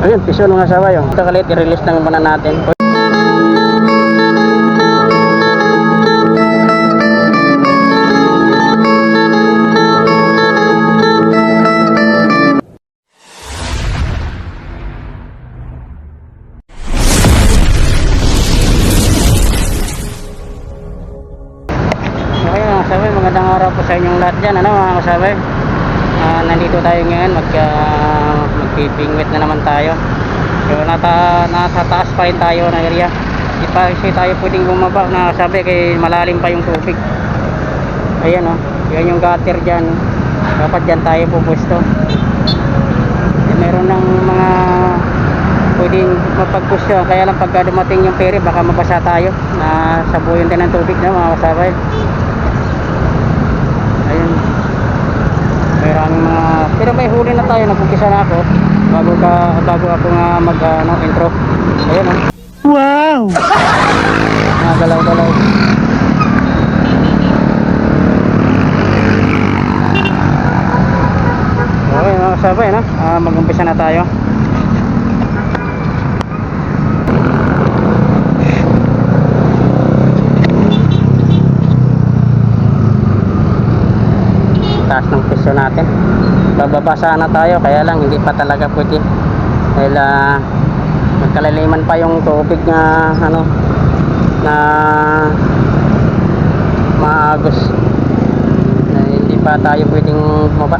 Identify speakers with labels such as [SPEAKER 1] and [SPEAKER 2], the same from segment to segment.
[SPEAKER 1] Ayun, piso mga asawa yun. Ito kalit, i-release lang muna natin. Okay mga kasabay, magandang araw po sa inyong lahat dyan. Ano mga kasabay? Ah, nandito tayo ngayon, mag, magpipingwit na naman tayo. So nata, nasa taas pa rin tayo na area. Di pa kasi tayo pwedeng bumaba na kasabi kay malalim pa yung tubig. Ayan o, oh, yan yung gutter dyan. Dapat dyan tayo pupwesto. Eh, meron ng mga pwedeng mapagpusto. Kaya lang pagka dumating yung pere, baka mabasa tayo na sabuyin din ng tubig na mga kasabay. Ayun. Meron mga pero may huli na tayo, nag-umpisa na ako bago ka bago ako nga mag ano, intro. Ayun oh.
[SPEAKER 2] Wow!
[SPEAKER 1] Mga galaw-galaw. Okay mga kasabay no? Ah, mag-umpisa na tayo. taas ng presyo natin bababa sana tayo kaya lang hindi pa talaga pwede. Dahil ah, magkalaliman pa yung tubig na ano na maagos. Na hindi pa tayo pwedeng bumaba.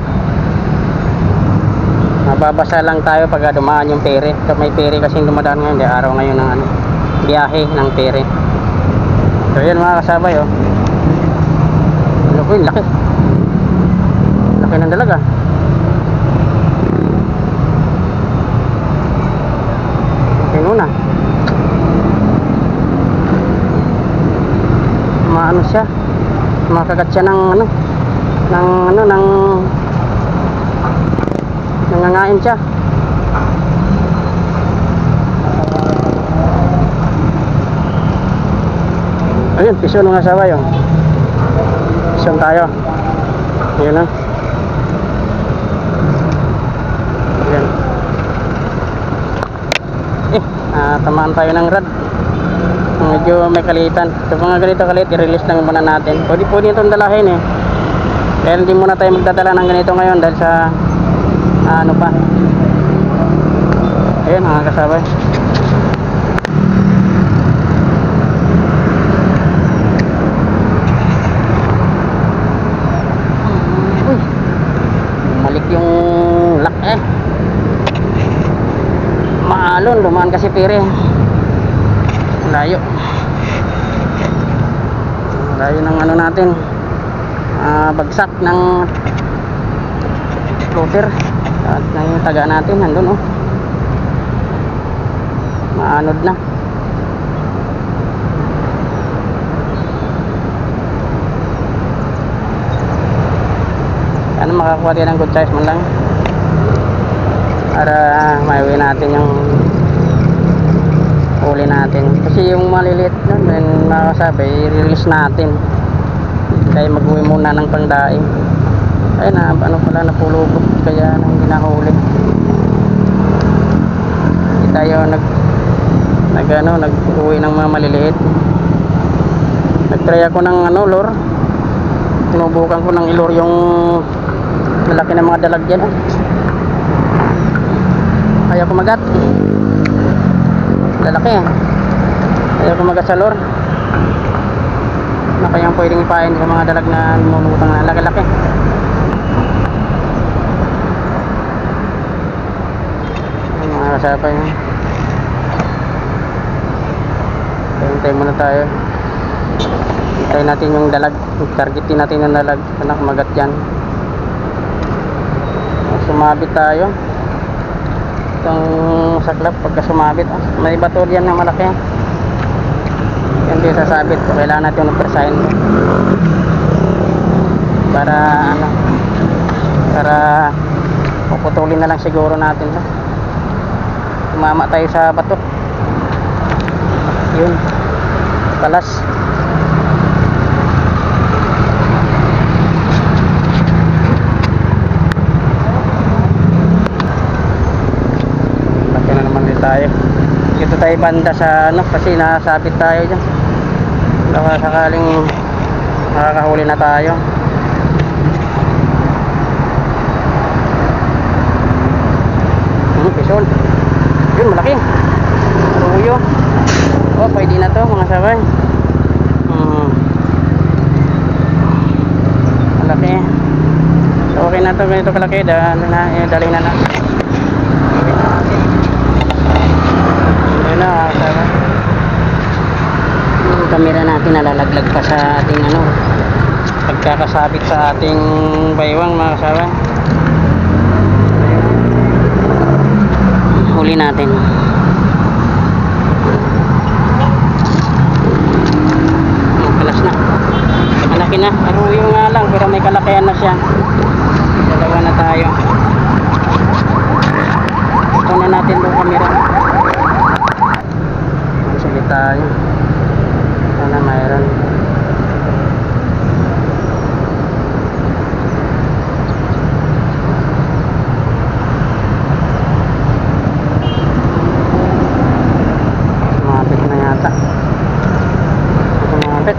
[SPEAKER 1] Mababasa lang tayo pag dumaan yung pere. So may pere kasing dumadaan ngayon di araw ngayon ng ano biyahe ng pere. So yun mga kasabay oh. Yun laki. Laki ng dalaga Tingnan na. Maano siya? Makagat siya ng ano? Ng ano ng nangangain siya. Ayun, piso ng asawa yun. Piso tayo. Ayun na. Ayan. Eh, ah, tamaan tayo ng rad. Medyo may kalitan. So mga ganito kalit, i-release lang muna natin. Pwede pwede itong dalahin eh. Kaya hindi muna tayo magdadala ng ganito ngayon dahil sa ano pa. Ayun mga kasabay. Eh maalon dumaan kasi pire layo layo ng ano natin ah, bagsak ng floater. At ng taga natin nandun oh. Maanod na. Ano makakuha din ng good size man lang. Para maiwi natin yung uli natin. Kasi yung maliliit nun yung nakasabi i-release natin. Kaya mag-uwi muna ng pangdaing. Ay na ano pala napulubot kaya na hindi nahuli. Hindi tayo nag nag ano nag uwi ng mga maliliit. Nag try ako ng ano lor tinubukan ko ng ilor yung lalaki ng mga dalag dyan ah. Ayaw kumagat lalaki eh ayaw kumagat sa lor na kayang pwedeng ipain sa mga dalag na lumulutang na laki-laki Ayun, mga kasapay hintay muna tayo. Hintay natin yung dalag. Targetin natin yung dalag. Na kumagat yan. Sumabit tayo itong saklap pagka sumabit ah, may bato yan na malaki. Hindi sasabit so, kailangan natin magpersahin para ano para puputulin na lang siguro natin to tumama tayo sa bato. Yun. Talas laki tayo. Dito tayo banda sa ano kasi nasabit tayo dyan. Baka sakaling makakahuli na tayo. Hmm, pisol. Yun, malaki. Ruyo. Oh, pwede na to mga sabay. Hmm. Malaki. So, okay na to, ganito kalaki. Da, ano na, eh, na na. Okay na natin. Yun na, mga sabay. Yung camera natin nalalaglag pa sa ating ano, pagkakasabit sa ating baywang mga kasama. Huli natin. Kalas na. Malaki na. Aruyo nga lang pero may kalakihan na siya. Dalawa na tayo. Ito na natin itong camera. Sige tayo. Sana mayroon. Sumapit na yata. Sumapit.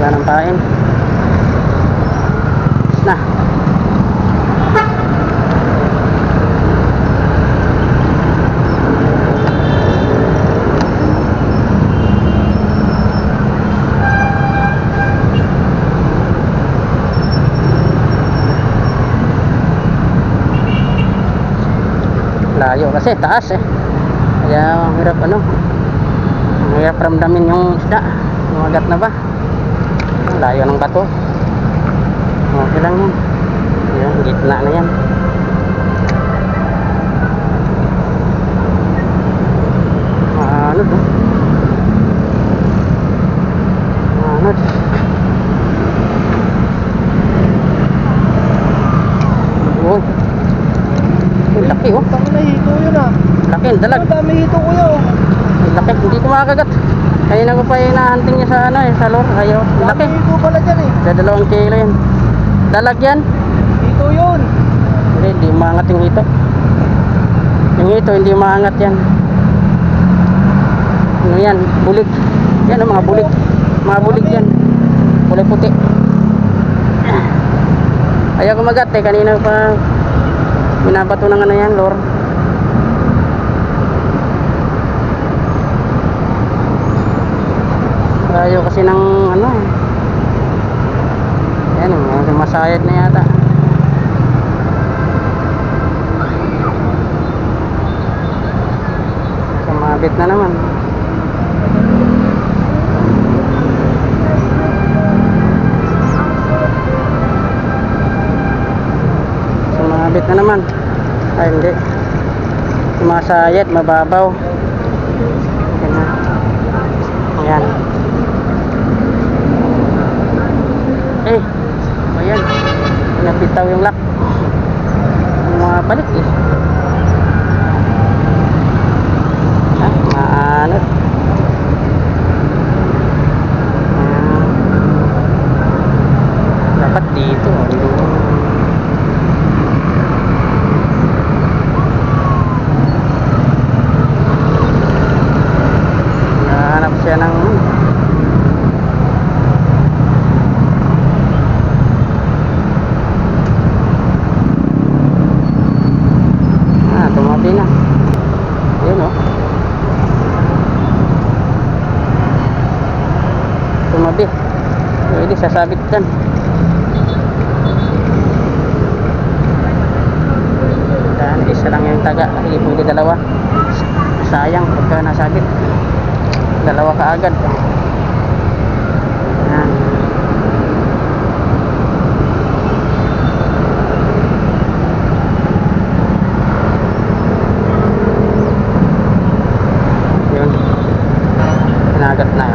[SPEAKER 1] Wala nang pain. Tapos na. layo kasi taas eh. Kaya hirap ano hirap ramdamin yung isda. Lumagat na ba? Layo ng bato. Okay lang yan yan gitna na yan. Ano to ano Uy. Uy, laki oh.
[SPEAKER 2] Tang na hito yun ah.
[SPEAKER 1] Ang dalag.
[SPEAKER 2] Dami hito kuya oh.
[SPEAKER 1] Laki, hindi ko makakagat. Kaya na ko pa hinahunting niya sa ano eh, sa. Ayaw, ang laki.
[SPEAKER 2] Dami hito pala dyan eh.
[SPEAKER 1] Sa dalawang kilo yan. Dalag yan.
[SPEAKER 2] Hito yun.
[SPEAKER 1] Hindi, hindi umangat yung hito. Yung hito, hindi umangat yan. Ano yan? Bulig. Yan ang mga bulig. Mga bulig yan. Kulay puti. Ayaw kumagat eh. Kanina pa binabato ng ano yan, lure. Ayaw kasi ng ano eh. Yan, mga masayad na yata. Sumabit na naman. Sumabit na naman. Ay, hindi. Sumasayad, mababaw. Yan na. Ayan. Eh, ayan. Napitaw yung lock. Mga balik eh. Ah, maanot. Ah. Dapat dito. Ano? Nahanap siya ng Ah, tumabi na. Yun oh. Tumabi. Pwede sasabit dyan. Yan, isa lang yung taga. Hindi pwede dalawa. Sayang pagka nasabit. Dalawa ka agad. Yan. Yun. Pinagat na.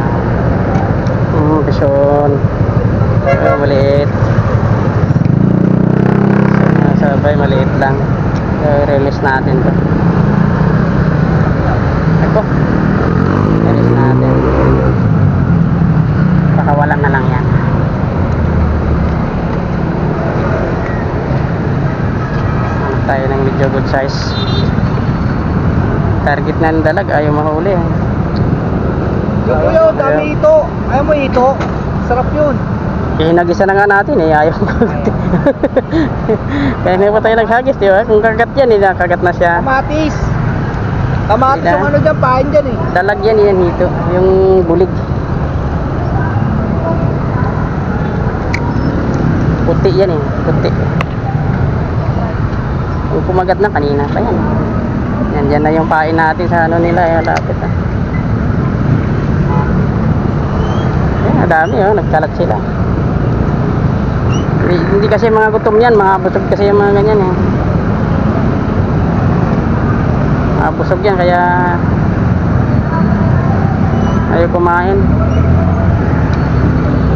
[SPEAKER 1] Hmm, bison. Ay, maliit. Sa sabay, maliit lang. I-release natin to. Ako. Release natin. Pakawalan na lang yan. Hanap tayo ng Medyo good size. Target na ng dalag, ayaw mahuli.
[SPEAKER 2] Yung kuya, dami ito. Ayaw mo ito. Sarap yun.
[SPEAKER 1] Eh, nagisa na nga natin eh, ayaw ko. Kaya nga pa tayo naghagis, di ba? Kung kagat yan, eh, nakagat na siya.
[SPEAKER 2] Kamatis. Kamatis yung ano dyan, pain dyan eh.
[SPEAKER 1] Dalag yan, yan hito. Yung bulig. Puti yan eh, puti. Yung kumagat na kanina pa yan. Yan, dyan na yung pain natin sa ano nila, yung lapit ah. Yan, madami oh, nagkalat sila. Hindi, hindi kasi mga gutom yan, mga busog kasi yung mga ganyan eh. Mga busog yan, kaya ayaw kumain.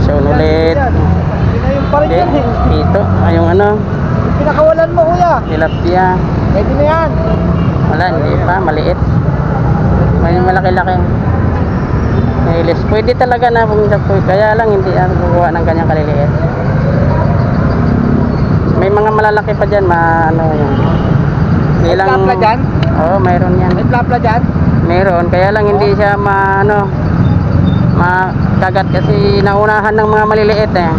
[SPEAKER 1] So, ulit.
[SPEAKER 2] Na yan eh.
[SPEAKER 1] dito, ay yung ano,
[SPEAKER 2] pinakawalan mo kuya.
[SPEAKER 1] tilapia.
[SPEAKER 2] Pwede na yan.
[SPEAKER 1] Wala, hindi pa, maliit. May malaki-laki. Nailis. Pwede talaga na pumunta po. Kaya lang hindi ako kukuha ng kanyang kaliliit. May mga malalaki pa dyan, ma, ano yun.
[SPEAKER 2] May plapla dyan?
[SPEAKER 1] Oo, mayroon yan.
[SPEAKER 2] May plapla dyan.
[SPEAKER 1] Meron, kaya lang hindi siya ma, ano, makagat kasi naunahan ng mga maliliit eh.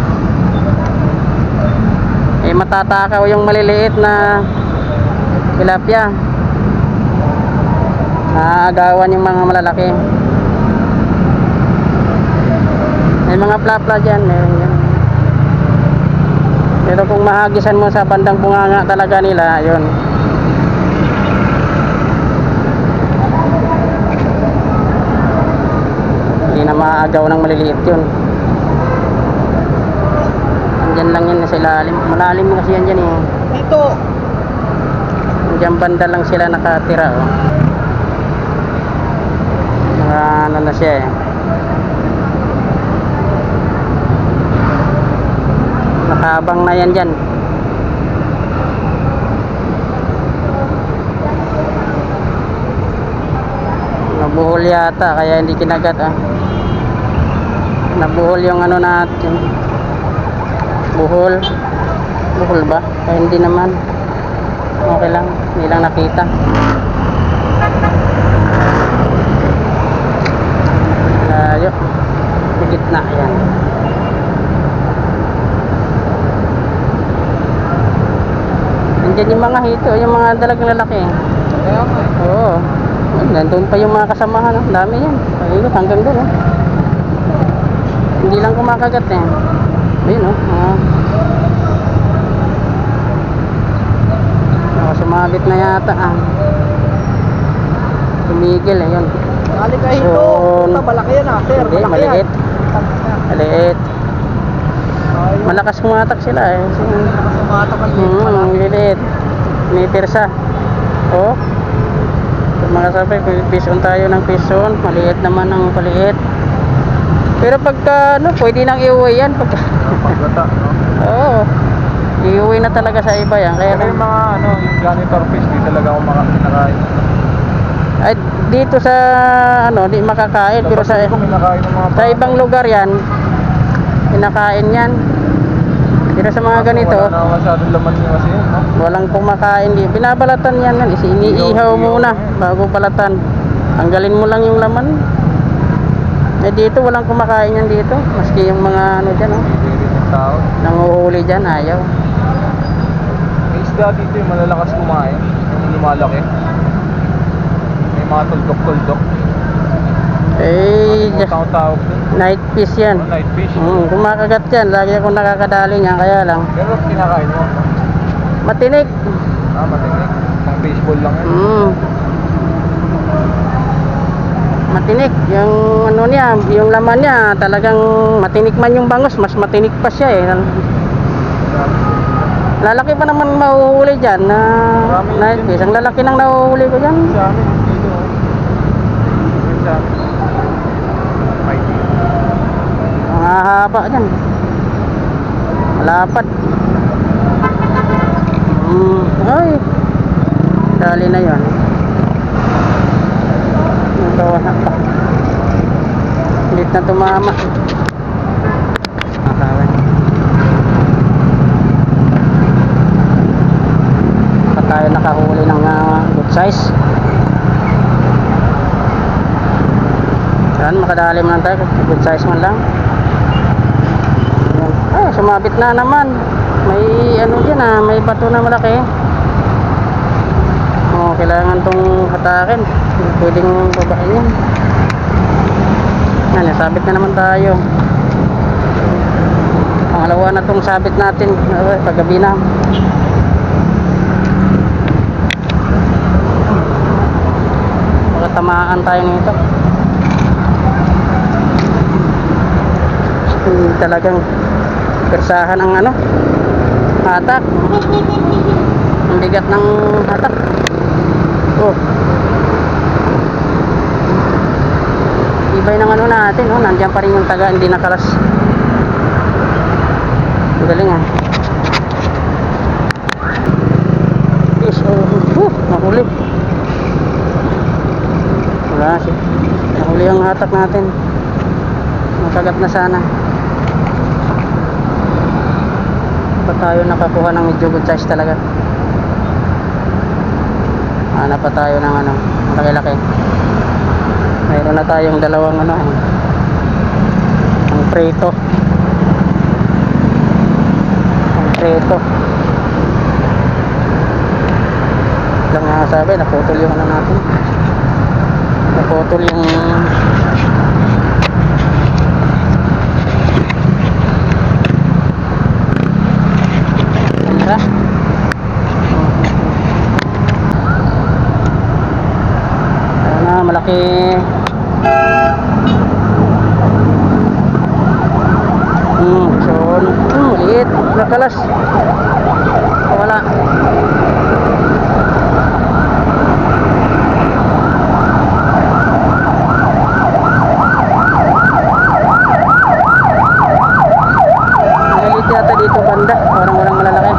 [SPEAKER 1] Eh, matatakaw yung maliliit na tilapia. Naagawan yung mga malalaki. May mga plapla dyan, meron yan. Pero kung mahagisan mo sa bandang bunganga talaga nila, yun. Hindi na maagaw ng maliliit yun. Andyan lang yan sa ilalim. Malalim kasi yan dyan eh.
[SPEAKER 2] Dito.
[SPEAKER 1] Diyan banda lang sila nakatira oh. Ano siya eh. Nakaabang na yan dyan. Nabuhol yata kaya hindi kinagat ah. Nabuhol yung ano natin. Buhol. Buhol ba? Kaya hindi naman. Okay lang, hindi lang nakita. Layo. Sa gitna yan. Nandiyan yung mga hito, yung mga dalagang lalaki.
[SPEAKER 2] Kaya nga.
[SPEAKER 1] Oo. Nandun pa yung mga kasamahan. Ang dami yan. Ayun, hanggang doon. Oh. Hindi lang kumakagat eh. Ayun oh. Ah. Sumabit na yata ah. Tumigil eh yun.
[SPEAKER 2] Kali ka ito.
[SPEAKER 1] So,
[SPEAKER 2] Puta, malaki yan ah, sir.
[SPEAKER 1] Hindi,
[SPEAKER 2] malaki
[SPEAKER 1] maliit.
[SPEAKER 2] yan.
[SPEAKER 1] Maliit.
[SPEAKER 2] Ayun.
[SPEAKER 1] Malakas kumatak sila eh. So, Hmm,
[SPEAKER 2] pala.
[SPEAKER 1] ang lilit. May pirsa. Oh. So, mga sabi, pison tayo ng pison. Maliit naman ang paliit. Pero pagka, ano, pwede nang iuwi yan. Pagka,
[SPEAKER 3] Paggata, no?
[SPEAKER 1] oo. Iuwi na talaga sa iba yan. Kaya,
[SPEAKER 3] Pero yung mga ano, yung janitor fish, di talaga ako makakinakain.
[SPEAKER 1] Ay, dito sa, ano, di makakain. Pero sa, sa ibang lugar yan, kinakain yan. Pero sa mga ganito,
[SPEAKER 3] Wala na masyadong laman niya kasi yun, no?
[SPEAKER 1] Walang kumakain di. Binabalatan yan. yan. Iniihaw muna bago balatan. Tanggalin mo lang yung laman. Eh dito walang kumakain yan dito. Maski yung mga ano dyan oh. Nanguhuli dyan ayaw.
[SPEAKER 3] Isda dito yung malalakas kumain. Yung lumalaki. Mga tuldok-tuldok.
[SPEAKER 1] Eh,
[SPEAKER 3] Ano tawag
[SPEAKER 1] night fish yan.
[SPEAKER 3] Oh, night fish.
[SPEAKER 1] Hmm, kumakagat yan. Lagi akong nakakadali niya. Kaya lang.
[SPEAKER 3] Pero kinakain mo.
[SPEAKER 1] Matinik.
[SPEAKER 3] Ah, matinik. Pang baseball lang yun.
[SPEAKER 1] Hmm. Matinik. Yung ano niya, yung laman niya talagang matinik man yung bangos. Mas matinik pa siya eh. Lalaki pa naman mahuhuli dyan na
[SPEAKER 3] Marami
[SPEAKER 1] night fish. Ang lalaki nang nahuhuli ko dyan.
[SPEAKER 3] Sa amin, dito. Yun sa amin. Mighty.
[SPEAKER 1] Ang hahaba dyan. Malapad. Hmm. Ay. Dali na yon. Ito wala pa. Hindi na tumama. Akawan. Pa tayo nakahuli ng ah, good size. Yan, makadali man tayo. Good size man lang. Yan. Ah, sumabit na naman. May ano dyan ah, may bato na malaki. Oh, kailangan tong hatakin. Pwedeng babain yan. Yan, sabit na naman tayo. Pangalawa na tong sabit natin. Ay, paggabi na. Tamaan tayo nito. Hindi talagang persahan ang ano hatak ang bigat ng hatak oh. Ibay ng ano natin oh nandiyan pa rin yung taga hindi nakalas. Ang galing ah. Yes oh. Uh, nahuli wala si nahuli ang hatak natin. Nakagat na sana pa tayo nakakuha ng medyo good size talaga. Hanap pa tayo ng ano malaki-laki mayroon na tayong dalawang ano eh, ang preto. Ang preto. Lang nga sabi naputol yung ano natin. Naputol yung camera Ayan na malaki hmm so hmm maliit nakalas wala maliit yata dito banda parang walang malalaki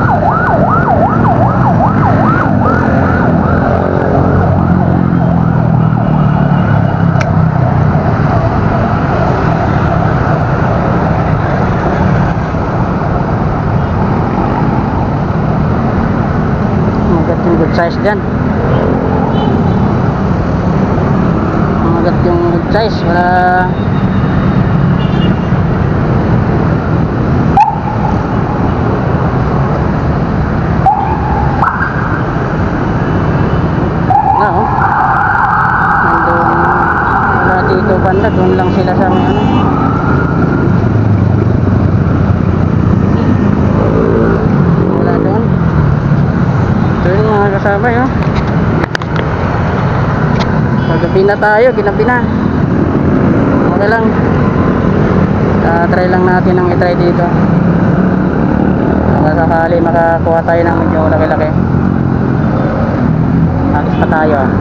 [SPEAKER 1] Magat yung good size dyan. Magat yung size. Wala... Na oh. Nandun... Wala dito banda. Doon lang sila sa may ano. Wala doon. So yun mga kasama yun. Pagabi na tayo, ginabi na. Okay lang. Uh, try lang natin ang itry dito. Baka sakali makakuha tayo ng medyo laki-laki. Agis pa tayo ah.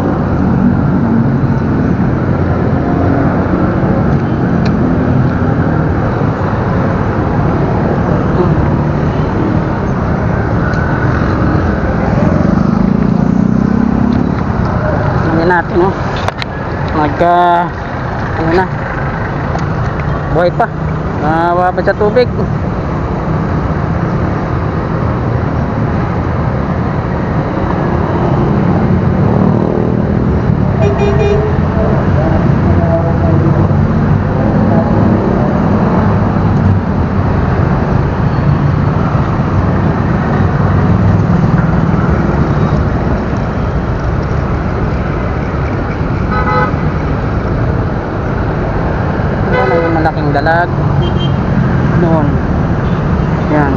[SPEAKER 1] Natin oh. Magka ano na. Buhay pa. Mababa sa tubig. Ano yung malaking dalag? Noon. Yan.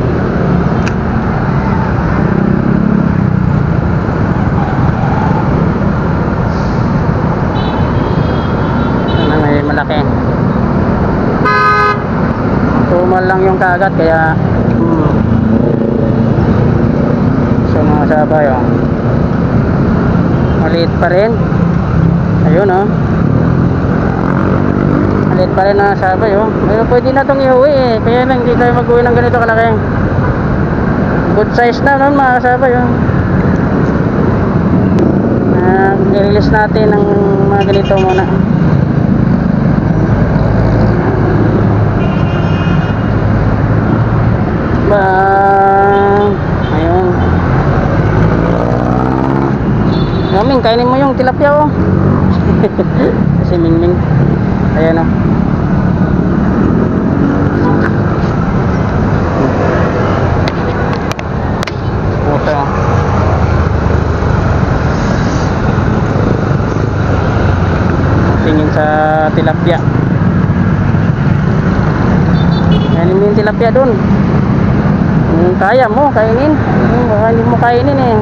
[SPEAKER 1] Ano may malaki. Tumal kagat kaya hmm. So mga sabay oh. Maliit pa rin. Ayun oh. Maliit pa rin na sabay oh. Pero pwede na itong iuwi eh. Kaya lang hindi tayo mag-uwi ng ganito kalaki. Good size na nun mga kasabay oh. Uh, i-release natin ng mga ganito muna. Ba, ayun. Ming, kainin mo yung tilapia oh. si Mingming. Ayan oh. Tingin sa tilapia. Mo yung tilapia dun. Kaya mo, kainin. Baka hindi mo kainin eh.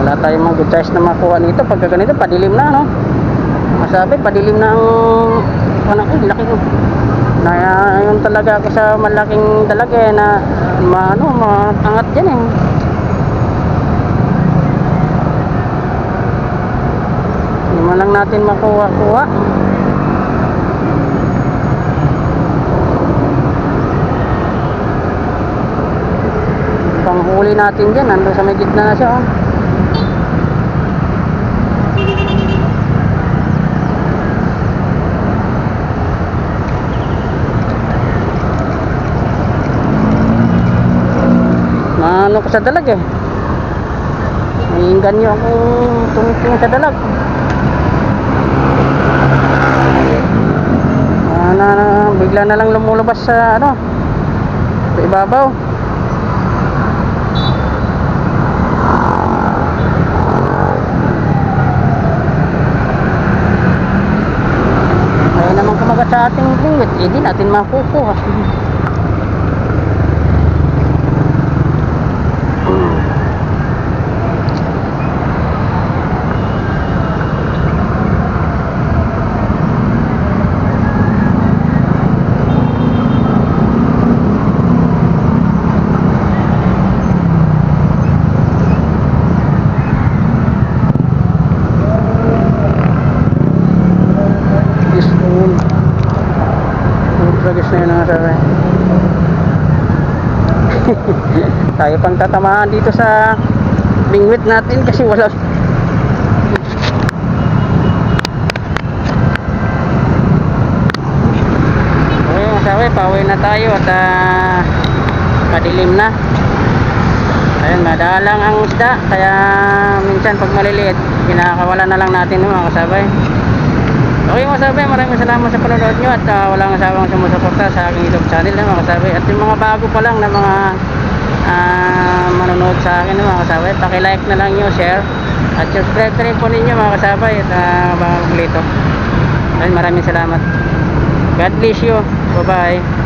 [SPEAKER 1] Wala tayong mga good choice na makuha nito. Pagka ganito, padilim na, no? Masabi, padilim na ang... Ano, eh, laki ko. Na yun talaga ako sa malaking dalaga eh, na ma, ano, maangat yan eh. Hindi man lang natin makuha-kuha. Panghuli natin dyan, nandun sa may gitna na siya. Oh. Maano ko sa dalag eh. May ganyo akong tumiting sa dalag. Ah, na, na, bigla na lang lumulabas sa ano sa ibabaw. Ayaw naman kumagat sa ating lingwit eh di natin makukuha Yes, yun. Progress na yun ang sabi. Tayo pang tatamaan dito sa bingwit natin kasi wala. Okay mga pauwi na tayo at ah, madilim na. Ayun madalang ang isda kaya minsan pag maliliit kinakawala na lang natin mga kasabay. Okay mga kasabay, maraming salamat sa panonood nyo at uh, walang asawang sumusuporta sa aking YouTube channel na mga kasabay. At yung mga bago pa lang na mga ah, manonood sa akin mga kasabay. Pakilike na lang nyo, share. At subscribe na rin po ninyo mga kasabay. At uh, mga ayun maraming salamat. God bless you, bye bye